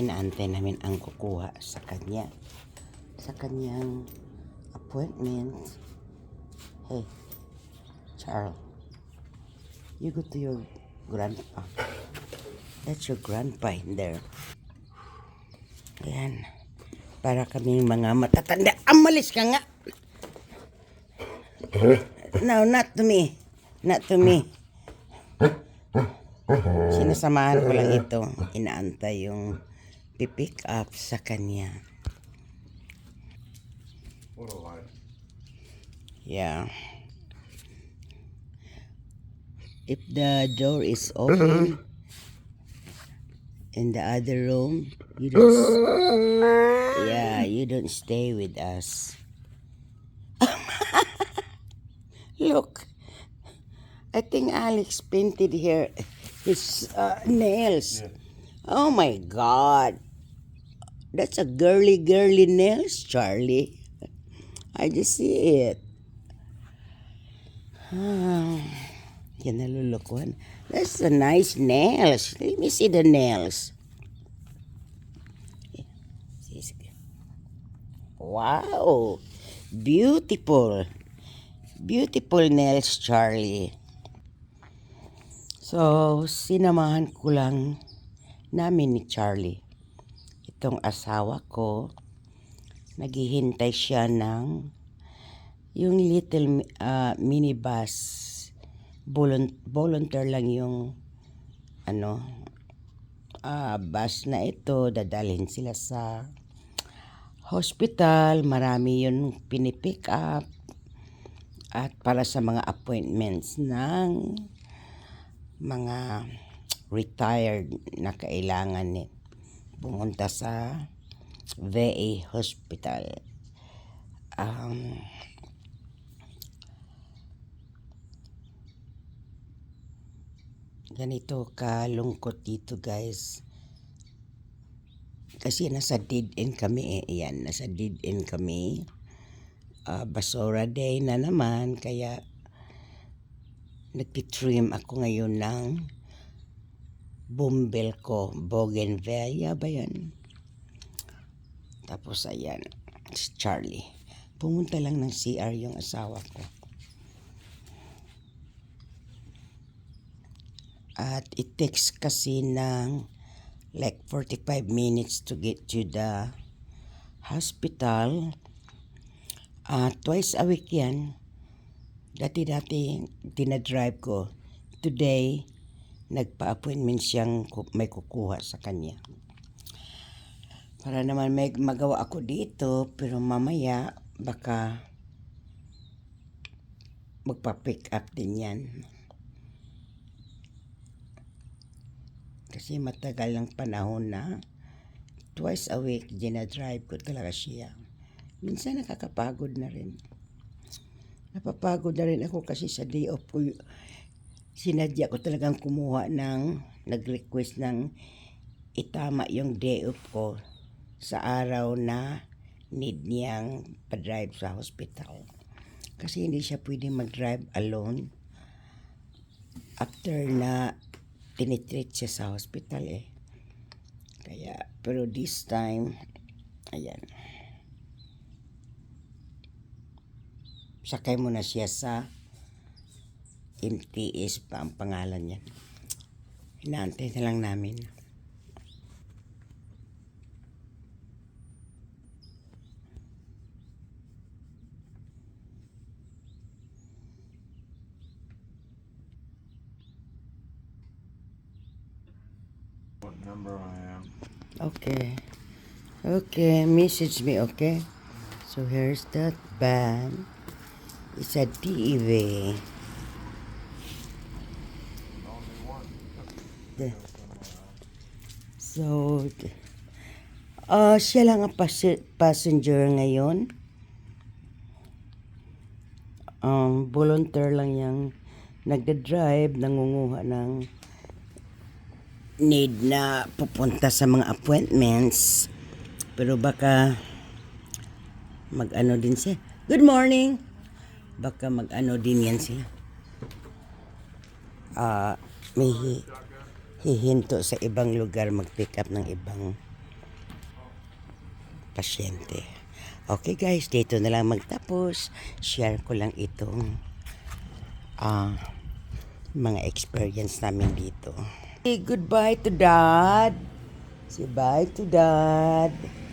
inaantay namin ang kukuha sa kanya. Sa kanyang appointment. Hey, Charles, you go to your grandpa. That's your grandpa in there. Ayan. Para kami mga matatanda. Amalis ka nga! No, not to me. Not to me. Sinasamahan ko lang ito. Inaantay yung pipick up sa kanya. What a life. Yeah. If the door is open in the other room, you don't. Yeah, you don't stay with us. Look, I think Alex painted here his uh, nails. Yeah. Oh my God, that's a girly, girly nails, Charlie. I just see it. Ah, yan nalulukuhan. That's a nice nails. Let me see the nails. Wow! Beautiful. Beautiful nails, Charlie. So, sinamahan ko lang namin ni Charlie. Itong asawa ko, naghihintay siya ng yung little uh, minibus. Volun- volunteer lang yung ano ah, bus na ito. Dadalhin sila sa hospital. Marami yun pinipick up. At para sa mga appointments ng mga retired na kailangan ni pumunta sa VA hospital. Um, ganito kalungkot dito guys. Kasi nasa dead end kami eh. Yan, nasa dead end kami. Ah, basura day na naman. Kaya nagtitrim ako ngayon ng bumbel ko. Bougainvillea ba yan? Tapos ayan, si Charlie. Pumunta lang ng CR yung asawa ko. At it takes kasi ng like 45 minutes to get to the hospital. Ah, twice a week yan. Dati-dati dinadrive ko. Today, nagpa-appointment siyang may kukuha sa kanya. Para naman may magawa ako dito, pero mamaya baka magpa-pick up din yan. Kasi matagal ng panahon na twice a week dinadrive ko talaga siya. Minsan nakakapagod na rin. Napapagod na rin ako kasi sa day off ko, sinadya ko talagang kumuha ng, nag-request ng itama yung day off ko sa araw na need niyang pa-drive sa hospital. Kasi hindi siya pwede mag-drive alone after na tinitreat siya sa hospital eh. Kaya, pero this time, ayan. Sakay mo na siya sa MTS pa ang pangalan niya. Inaantay na lang namin. What number I am. Okay. Okay, message me, okay? So here's that band. It's a TV. The- So, uh, siya lang ang pas- passenger ngayon. Um, volunteer lang yung nagda-drive, nangunguha ng need na pupunta sa mga appointments. Pero baka mag-ano din siya. Good morning! Baka mag-ano din yan siya. Ah, may hi- hihinto sa ibang lugar mag-pick up ng ibang pasyente. Okay guys, dito na lang magtapos. Share ko lang itong ah, mga experience namin dito. Hey, goodbye to dad. Say bye to dad.